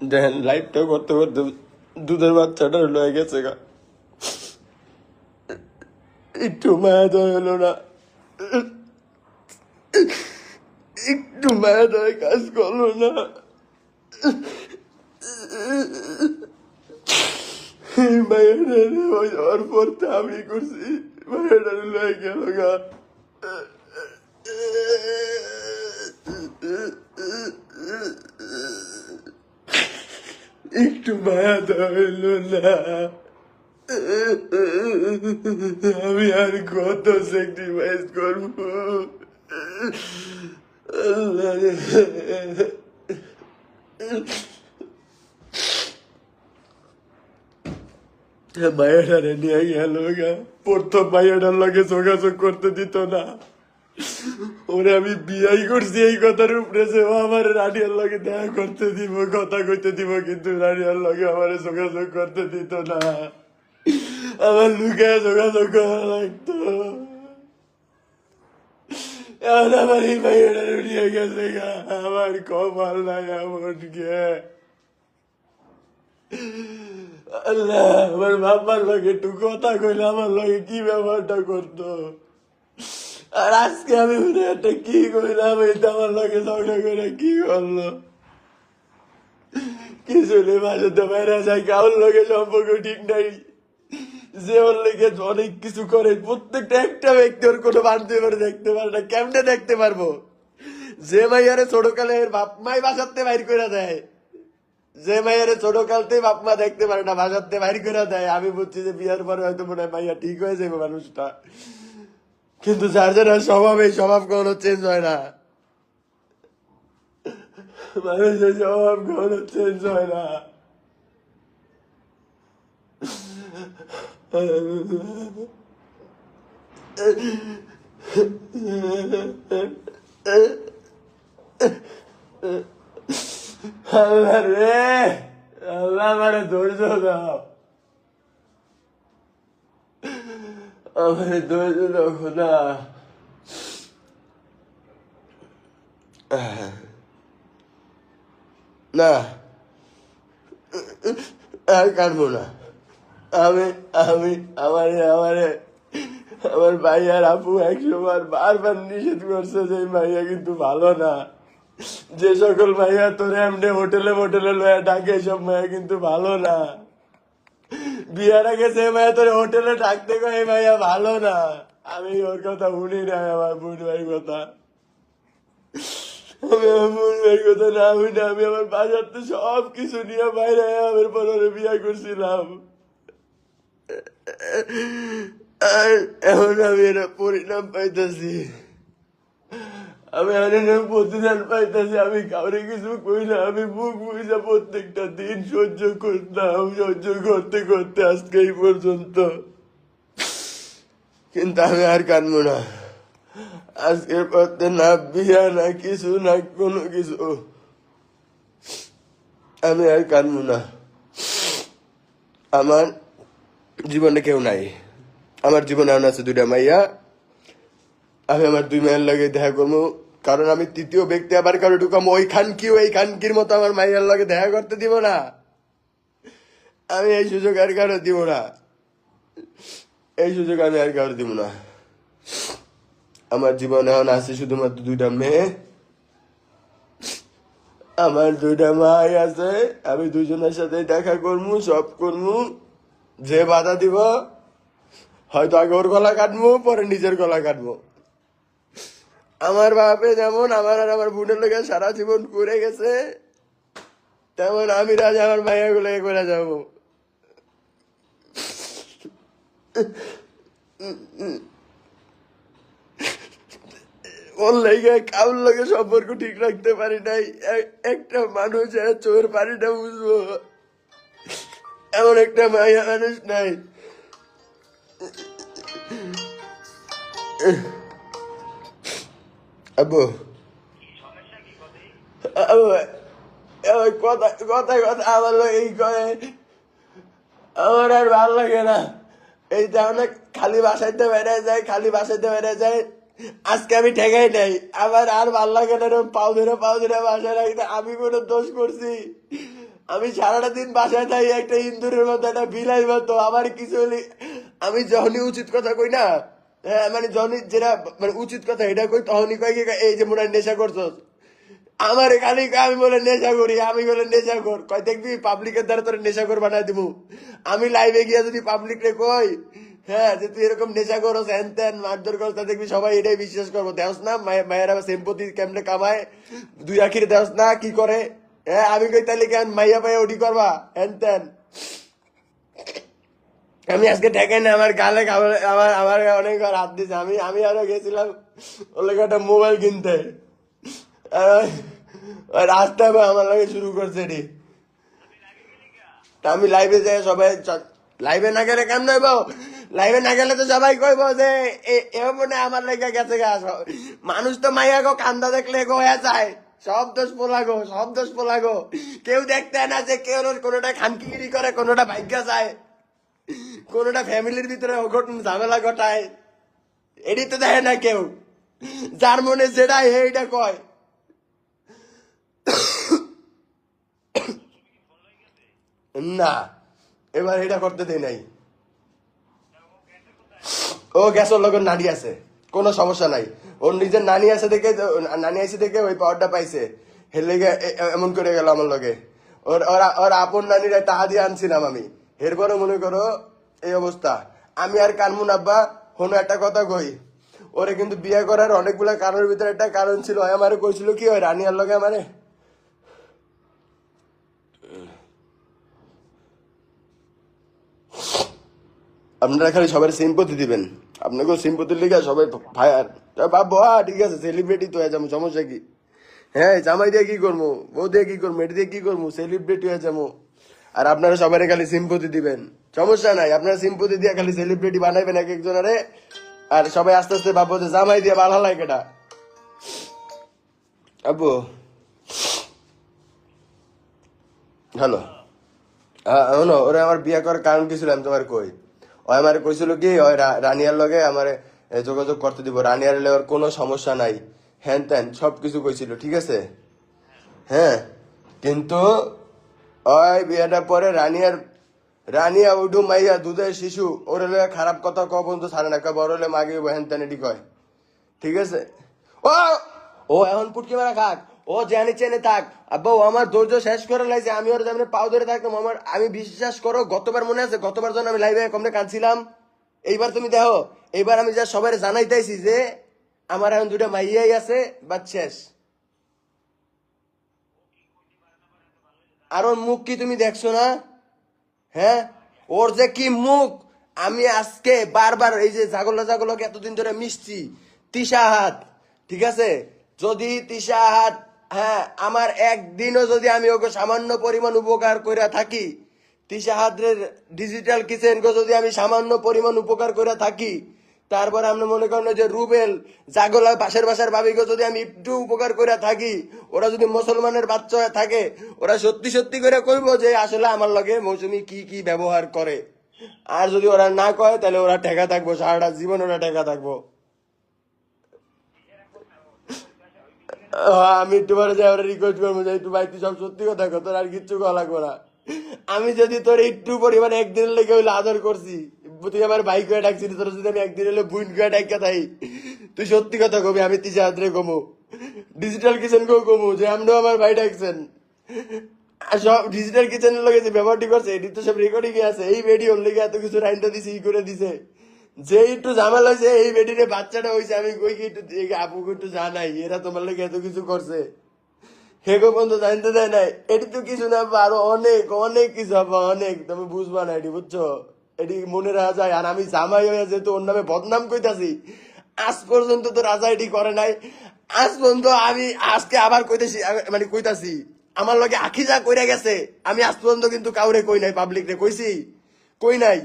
দেখেন লাইভটা করতে করতে দুধের বাচ্চাটা লয়ে গেছে গা। একটু মায়া দয় হলো না। একটু মায়া দয় কাজ করল না। যাওয়ার পর আমি করছি। মায়েরা লয়ে গেল গা। হইল না আমি আর কত স্যাক্রিফাইস করব আল্লাহ রে। মায়েরারে নিয়ে গেল প্রথম মায়েরার লগে যোগাযোগ করতে দিত না ওরে আমি বিয়াই করছি, এই কথার উপরে যে আমার রানিয়ার লগে দেখা করতে দিব, কথা কইতে দিব, কিন্তু রানিয়ার লগে আমার যোগাযোগ করতে দিত না। আমার লুকায় যোগাযোগ করা লাগতো। এখন আমার এই মাইয়াটা উড়িয়ে গেছে গা, আমার কপাল নাই এমন গে আল্লাহ, আমার বাবার লগে একটু কথা কইলে আমার লগে কি ব্যবহারটা করতো? আর আজকে আমি উঠে একটা কি কইলাম এটা আমার লগে ঝগড়া করে কি করল? কিছু নেই বাসাতে বাইরে যায় কাউর লগে সম্পর্ক ঠিক নাই। যে ওর লেগে অনেক কিছু করে, প্রত্যেকটা একটা ব্যক্তি ওর কোনো বান্ধবী করে দেখতে পারে না, কেমনে দেখতে পারব? যে মাইয়ারে ছোট কালে এর বাপ মাই বাসাতে বাইর করে দেয়। যে মাইয়ারে ছোট কালতে বাপ মা দেখতে পারে না, বাসাতে বাইর করে দেয়। আমি বুঝছি যে বিয়ার পরে হয়তো মনে হয় মাইয়া ঠিক হয়ে যাবে মানুষটা। কিন্তু যার যার স্বভাব, এই স্বভাব কখনো চেঞ্জ হয় না। মানুষের স্বভাব কখনো চেঞ্জ হয় না। আল্লাহ রে! আল্লাহ মানে ধৈর্য দাও। আমার ধৈর্য দাও খোদা না আর কাটবো না আমি আমি আমার আমারে আমার ভাই আর আপু বার বারবার নিষেধ করছে যে মাইয়া কিন্তু ভালো না যে সকল মাইয়া তোরে এমনি হোটেলে মোটেলে লয়া ডাকে সব মাইয়া কিন্তু ভালো না বিয়ার আগে যে মাইয়া তোরে হোটেলে ডাকতে কয় মাইয়া ভালো না। আমি ওর কথা শুনি না, আমার বোন ভাই কথা। আমি আমার বোন ভাই কথা না শুনি আমি আমার বাজার তো সব কিছু নিয়ে বাইরে আমার পর ওরে বিয়া করছিলাম। আর এখন আমি এটা পরিণাম পাইতেছি। আমি অনেক প্রতিদান পাইতেছি, আমি কাউরে কিছু কই না, আমি মুখ বুঝে প্রত্যেকটা দিন সহ্য করতাম, সহ্য করতে করতে আজকে এই পর্যন্ত। কিন্তু আমি আর কানবো না। আজকের পথে না বিয়া, না কিছু, না কোনো কিছু। আমি আর কানবো না। আমার জীবনে কেউ নাই। আমার জীবনে আছে দুইটা মাইয়া। আমি আমার দুই মায়ের লাগে দেখা করব। কারণ আমি তৃতীয় ব্যক্তি, আবার কারও ঢুকাম ওই খানকি ওই খানকির মতো আমার মাইয়ার লাগে দেখা করতে দিব না? আমি এই সুযোগ আর কারও দিব না। এই সুযোগ আমি আর কারও দিব না। আমার জীবনে এখন আছে শুধুমাত্র দুইটা মেয়ে। আমার দুইটা মাই আছে, আমি দুজনের সাথে দেখা করব সব করব যে বাধা দিব, হয়তো আগে ওর গলা কাটবো পরে নিজের গলা কাটবো আমার বাপে যেমন আমার আর আমার বোনের লোকে সারা জীবন করে গেছে, তেমন আমি রাজ আমার মাইয়া গুলো করে যাব। ওর লেগে কাউর লগে সম্পর্ক ঠিক রাখতে পারি নাই। একটা মানুষ চোর পারি না বুঝব। এমন একটা মাইয়া মানুষ নাই। আবু। আবু কথা কথা কথা আমার এই করে। আমার আর ভালো লাগে না। এই অনেক খালি বাসাইতে বেড়ে যায়, খালি বাসাইতে বেড়ে যায়। আজকে আমি ঠেকাই নাই। আমার আর ভালো লাগে না পাও ধরে পাও ধরে বাসায় রাখতে। আমি কোনো দোষ করছি। আমি সারাটা দিন বাসায় থাকি, একটা ইন্দুরের মতো, একটা বিলাই মতো। আমার কিছু হলে আমি যখনই উচিত কথা কই না মানে যখনই যেটা মানে উচিত কথা এটা কই, তখনই কই কি, এই যে মনে নেশা করছস। আমার খালি কয়, আমি বলে নেশা করি, আমি বলে নেশা কর। কয়, দেখবি পাবলিকের দ্বারা তোর নেশা কর বানাই দিব আমি লাইভে গিয়ে যদি পাবলিক রে কই হ্যাঁ যে তুই এরকম নেশা করস হ্যান ত্যান মারধর করস, তা দেখবি সবাই এটাই বিশ্বাস করব। দেওস না, মায়ে- মায়েরা সেম্পতি কেমনে কামায়? দুই আখির দেওস না, কি করে? হ্যাঁ আমি কই তাহলে কেন মাইয়া পাইয়া ওটি করবা? হ্যান ত্যান আমি আজকে ঠেকাই না আমার গালে আমার আমার অনেক হাত দিছে। আমি আমি আরও গেছিলাম, ওর লেগে একটা মোবাইল কিনতে। রাস্তায় আমার লাগে শুরু করছে রে তা আমি লাইভে যাই, সবাই লাইভে না গেলে কেমন হইব? লাইভে না গেলে তো সবাই কইব যে, এ- মনে আমার লেগে গেছে গা। মানুষ তো মাইয়া গো, কান্দা দেখলে গো, হয়ে যায়। সব দোষ পোলাগো সব দোষ পোলাগো কেউ দেখতে না যে কেউ কোনোটা খানকিগিরি করে, কোনোটা ভাগ্য যায়। কোনোটা ফ্যামিলির ভিতরে ঝামেলা ঘটায় এটি তো দেখে না কেউ। যার মনে যেটা এইটা কয়। না, এবার এটা করতে দেই নাই। ও গ্যাসের লগর নানি আছে, কোনো সমস্যা নাই। ওর নিজের নানি আছে দেখে, নানি আছে দেখে ওই পাওয়ারটা পাইছে। এ- এমন করে গেল আমার লগে। ওর ওর ওর আপন নানিরা টাহা দিয়ে আনছিলাম আমি। এরপরে মনে করো এই অবস্থা। আমি আর কানমুন আব্বা কোনো একটা কথা কই। ওরে কিন্তু বিয়ে করার অনেকগুলা কারণের ভিতরে একটা কারণ ছিল। আমারে কইছিল কি, ওই রানিয়ার লগে আমারে? আপনারা খালি সবার সিম্পতি দিবেন। আপনাকেও সিম্পতির লিগে সবাই ফায়ার বাবা ঠিক আছে সেলিব্রিটি তো হয়ে যাব, সমস্যা কি? হ্যাঁ জামাই দিয়ে কি করব? বউ দিয়ে কি করব? এটি দিয়ে কি করব? সেলিব্রিটি হয়ে যাব। আর আপনারা সবাই খালি সিম্পতি দিবেন। সমস্যা নাই, আপনারা সিম্পতি দিয়ে খালি সেলিব্রিটি বানাইবেন এক একজনারে। আর সবাই আস্তে আস্তে ভাববো যে জামাই দিয়ে ভালো লাগে এটা আব্বু। হ্যালো। হ্যাঁ ওরে আমার বিয়ে করার কারণ কি ছিল আমি তোমার কই? ও আমার কইছিল কি ওই রানিয়ার লগে আমার যোগাযোগ করতে দিব। রানিয়ার লেওয়ার কোনো সমস্যা নাই। হ্যান ত্যান সব কিছু কইছিল, ঠিক আছে? হ্যাঁ কিন্তু ওই বিয়েটা পরে রানিয়ার রানিয়া উঠু মাইয়া দুধের শিশু। ওরে লগে খারাপ কথা ক পর্যন্ত ছাড়ে না। কয়, বড় হলে মাগে হ্যান ত্যান কয়। ঠিক আছে? ও! ও, এখন পুটকি মারা খাক। ও জানি চেনে থাক। আব্বা, ও আমার ধৈর্য শেষ করে লাইছে। আমি ওর যেমন পাও ধরে থাকতাম আমার আমি বিশ্বাস করো, গতবার মনে আছে, গতবার যখন আমি লাইভে কমনে কাঁদছিলাম। এইবার তুমি দেখো, এইবার আমি যা সবাই জানাইতেছি যে, আমার এখন দুটা মাইয়াই আছে বা শেষ। আর ওর মুখ কি তুমি দেখছ না? হ্যাঁ? ওর যে কি মুখ? আমি আজকে বারবার এই যে জাগলা জাগলকে এতদিন ধরে মিশছি। তিসা হাত, ঠিক আছে? যদি তিসা হাত হ্যাঁ আমার একদিনও যদি আমি ওকে সামান্য পরিমাণ উপকার করে থাকি তিসা হাতের ডিজিটাল কিচেন যদি আমি সামান্য পরিমাণ উপকার করে থাকি তারপর আপনি মনে করেন যে রুবেল জাগলা পাশের বাসার ভাবিকে যদি আমি একটু উপকার করে থাকি, ওরা যদি মুসলমানের বাচ্চা হয়ে থাকে, ওরা সত্যি সত্যি করে কইব যে আসলে আমার লগে মৌসুমি কি কি ব্যবহার করে। আর যদি ওরা না কয়, তাহলে ওরা ঠেকা থাকব, সারাটা জীবন ওরা ঠেকা থাকব। আমি তোমার যে ওরা রিকোয়েস্ট করব যে, একটু ভাই, তুই সব সত্যি কথা তোর আর কিচ্ছু করা আমি যদি তোর একটু পরিমাণে একদিন লেগে হইলে আদর করছি তুই আমার ভাই করে ডাকছিস তোর যদি আমি একদিন হলে বুইন করে ডাকা তাই। তুই সত্যি কথা কবি, আমি তিসা হাতরে কমু ডিজিটাল কিচেন কেউ কমু যে আমরাও আমার ভাই ডাকছেন। আর সব ডিজিটাল কিচেনের লগে যে ব্যবহারটি করছে, এটি তো সব রেকর্ডিং আছে। এই ভিডিওর লেগে এত কিছু রাইনটা দিছে, ই করে দিছে। যে একটু ঝামেলা হয়েছে এই বেডিরে বাচ্চাটা হয়েছে আমি কই কি একটু আপুকে একটু জানাই, এরা তোমার লেগে এত কিছু করছে। হেগো পর্যন্ত জানতে দেয় নাই। এটি তো কিছু না, আরও অনেক অনেক কিছু হবে অনেক। তুমি বুঝবা না এটি, বুঝছ? এটি মনে রাখা যায়, আর আমি জামাই হয়ে যেহেতু ওর নামে বদনাম কইতাছি, আজ পর্যন্ত তো রাজা এটি করে নাই। আজ পর্যন্ত আমি আজকে আবার কইতেছি মানে কইতাছি, আমার লগে আখি যা কইরা গেছে, আমি আজ পর্যন্ত কিন্তু কাউরে কই নাই পাবলিক রে, কইছি? কই নাই?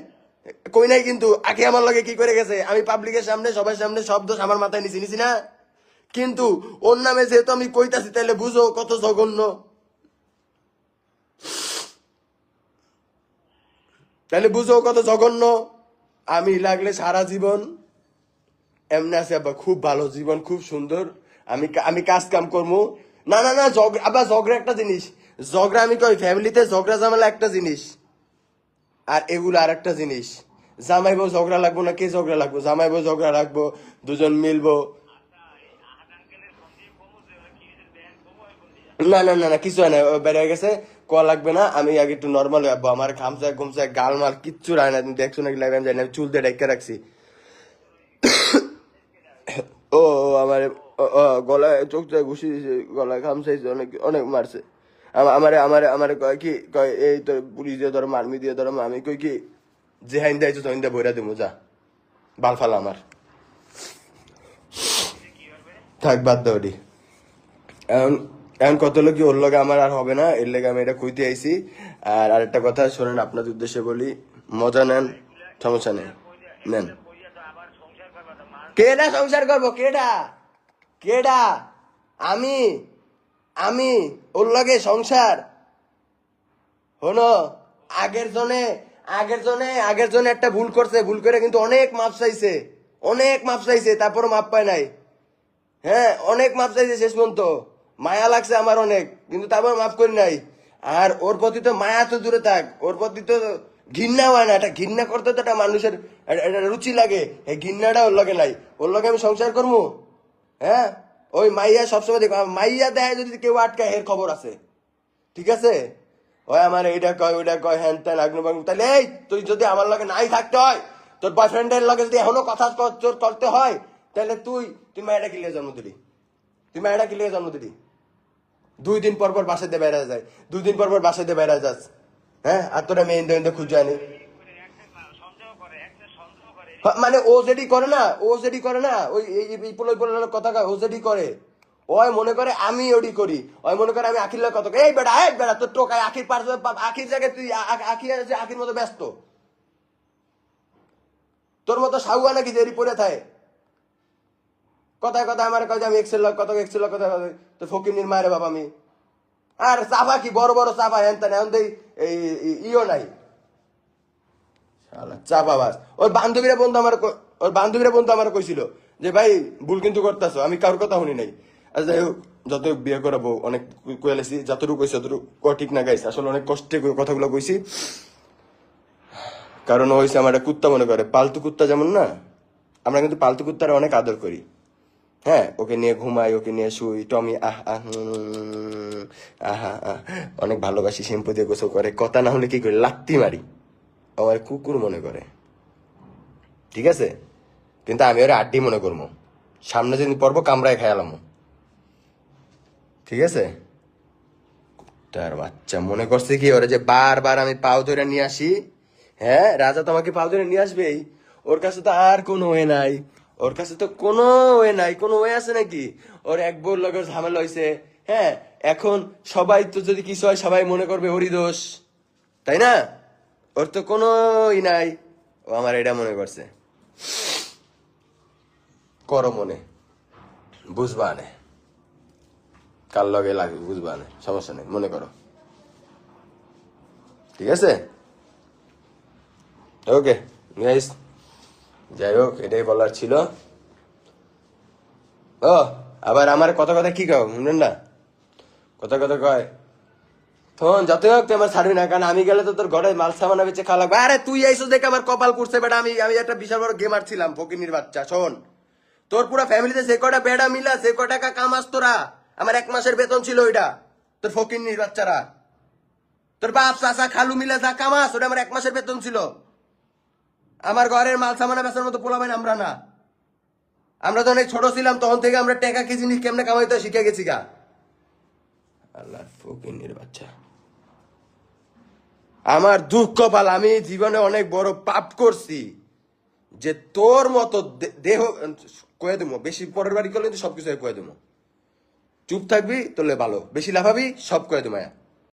কই নাই কিন্তু, আখি আমার লগে কি করে গেছে? আমি পাবলিকের সামনে, সবার সামনে সব দোষ আমার মাথায় নিছি নিছি না? কিন্তু ওর নামে যেহেতু আমি কইতাছি তাহলে বুঝো কত জঘন্য। তাহলে বুঝো কত জঘন্য। আমি লাগলে সারা জীবন, এমনি আছে আব্বা, খুব ভালো জীবন, খুব সুন্দর। আমি আমি কাজ কাম করব। না না না জগ আবার ঝগড়া একটা জিনিস। ঝগড়া আমি কই, ফ্যামিলিতে ঝগড়া জামালা একটা জিনিস। আর এগুলো আর একটা জিনিস। জামাই বউ ঝগড়া লাগবো না, কে ঝগড়া লাগবো? জামাই বউ ঝগড়া রাখব দুজন মিলবো। না না না না কিছু হয় না বেড়ে গেছে। কোয়া লাগবে না, আমি আগে একটু নর্মাল আসব আমার ঘামছে, ঘুমছে, গাল মাল কিচ্ছু রায় না। তুমি দেখছ নাকি লাইভ আমি জানি আমি চুল দিয়ে ডেকে রাখছি। ও, আমার গলায় চোখ দিয়ে ঘুষি দিয়েছে গলায় ঘামছাইছে অনেক অনেক মারছে। আমা- আমারে আমারে আমারে কয় কি, কয়, এই তোর পুলিশ দিয়ে ধরো, মারমি দিয়ে ধরো আমি কই কি যে হাইন দিয়েছ তখন দিয়ে বইরা দিমু, যা। বাল ফালা আমার। থাক, বাদ দাও এখন এখন কত লোক ওর লগে আমার আর হবে না? এর লেগে আমি এটা কইতে আইছি। আর আরেকটা কথা, শোনেন, আপনাদের উদ্দেশ্যে বলি, মজা নেন, সমস্যা নেই। নেন। কেডা সংসার করব? কেডা? কেডা? আমি? আমি? ওর লগে সংসার? হলো আগের জনে আগের জনে আগের জনে একটা ভুল করছে। ভুল করে কিন্তু অনেক মাপ চাইছে। অনেক মাপ চাইছে, তারপরও মাপ পায় নাই। হ্যাঁ অনেক মাপ চাইছে শেষ পর্যন্ত। মায়া লাগছে আমার অনেক, কিন্তু তারপর মাফ করি নাই। আর ওর প্রতি তো মায়া তো দূরে থাক, ওর প্রতি তো ঘৃণা হয় না। এটা ঘৃণা করতে তো একটা মানুষের রুচি লাগে, এই ঘৃণাটা ওর লগে নাই। ওর লগে আমি সংসার করব? হ্যাঁ? ওই মাইয়া সবসময় দেখো মাইয়া দেয় যদি কেউ আটকায়, এর খবর আছে। ঠিক আছে? ওই আমার এইটা কয়, ওইটা কয়, হ্যান ত্যান, আগ্ন বাগ্ন তাহলে এই, তুই যদি আমার লগে নাই থাকতে হয়, তোর বয়ফ্রেন্ডের লগে যদি এখনও কথা করতে হয় তাহলে তুই তুই মায়েরা কিলিয়ে জন্ম দিলি? তুই মায়েরা কিলিয়ে জন্ম দিলি? দুই দিন পর পর বাসাতে বেড়া যায়। দুই দিন পর পর বাসাতে বেড়া যাস। হ্যাঁ? আর তোরা ইন্দো ইন্দো খুঁজে আনি হ্যাঁ, মানে ও যেটি করে না ও যেটি করে না ওই এই পোলো কথা ও যেটি করে ওই মনে করে আমি ওডি করি। ওই মনে করে আমি আখির কই, এই বেটা এই বেটা তোর টোকায় আখির পার আখির জায়গায় তুই আখি আখির মতো ব্যস্ত। তোর মতো সাহুয়া নাকি দেরি পড়ে থাকে? কথায় কথায় আমার যে আমি এক্সেল লোক কত এক্সেল লোক কথা তো ফকির মায়ের বাবা আমি। আর চাপা কি? বড় বড় চাপা হ্যান তেন, এখন এই ইও নাই। শালা চাপাবাজ ওর বান্ধবীরা বন্ধু আমার ওর বান্ধবীরা বন্ধু আমার কইছিল যে, ভাই, ভুল কিন্তু করতেছো, আমি কারোর কথা শুনি নাই। যাই হোক যত বিয়ে করাবো, অনেক কয়েছি যতটুকু কইছি ততটুকু ক ঠিক না গাইছে। আসলে অনেক কষ্টে কথাগুলো কইছি। কারণ হয়েছে আমার কুত্তা মনে করে। পালতু কুত্তা যেমন না, আমরা কিন্তু পালতু কুত্তার অনেক আদর করি। হ্যাঁ ওকে নিয়ে ঘুমাই, ওকে নিয়ে শুই, টমি, আহ আহ আহা, আহ অনেক ভালোবাসি, শ্যাম্পু দিয়ে গোসল করে, কথা না হলে কি করি, লাত্তি মারি। আমার কুকুর মনে করে। ঠিক আছে? কিন্তু আমি ওরা আড্ডি মনে করব। সামনে যেদিন পর্ব কামড়ায় খেয়ালাম ঠিক আছে? তার বাচ্চা মনে করছে কি, ওরা যে বারবার আমি পাও ধরে নিয়ে আসি হ্যাঁ রাজা তোমাকে পাও ধরে নিয়ে আসবেই। ওর কাছে তো আর কোনো ওয়ে নাই। ওর কাছে তো কোনো ওয়ে নাই, কোনো ওয়ে আছে নাকি? ওর এক বোর লগের ঝামেলা হয়েছে হ্যাঁ এখন সবাই তো যদি কিছু হয়, সবাই মনে করবে হরি দোষ। তাই না? ওর তো কোনো ই নাই। ও আমার এটা মনে করছে। করো মনে। বুঝবা নে। কার লগে লাগবে বুঝবা নে। সমস্যা নেই, মনে করো। ঠিক আছে? ওকে গাইস যাই হোক এটাই বলার ছিল। ও, আবার আমার কথা কথা কি কও? শুনেন না? কথা কথা কয় তখন যত হোক তুই আমার ছাড়বি না কারণ আমি গেলে তো তোর ঘরে মাল সামানা বেচে খাওয়া লাগবে। আরে, তুই আইসো দেখে আমার কপাল করছে বেটা। আমি আমি একটা বিশাল বড় গেমার ছিলাম, ফকিনির বাচ্চা, শোন। তোর পুরো ফ্যামিলিতে সে কটা বেড়া মিলা সে কটা টাকা কামাস তোরা? আমার এক মাসের বেতন ছিল ওইটা, তোর ফকিনির বাচ্চারা। তোর বাপ, চাচা, খালু মিলা যা কামাস, ওটা আমার এক মাসের বেতন ছিল। আমার ঘরের মাল সামানা বেচার মতো পোলাবেন আমরা না। আমরা যখন ছোট ছিলাম, তখন থেকে আমরা টাকা কি জিনিস কেমনে কামাইতে শিখে গেছি গা। আল্লাহ বাচ্চা। আমার দুঃখ পাল, আমি জীবনে অনেক বড় পাপ করছি যে তোর মতো দেহ, কয়ে দেবো, বেশি পরের বাড়ি করলে সবকিছু কয়ে দেবো। চুপ থাকবি, তোলে ভালো। বেশি লাফাবি, সব কয়ে দেবো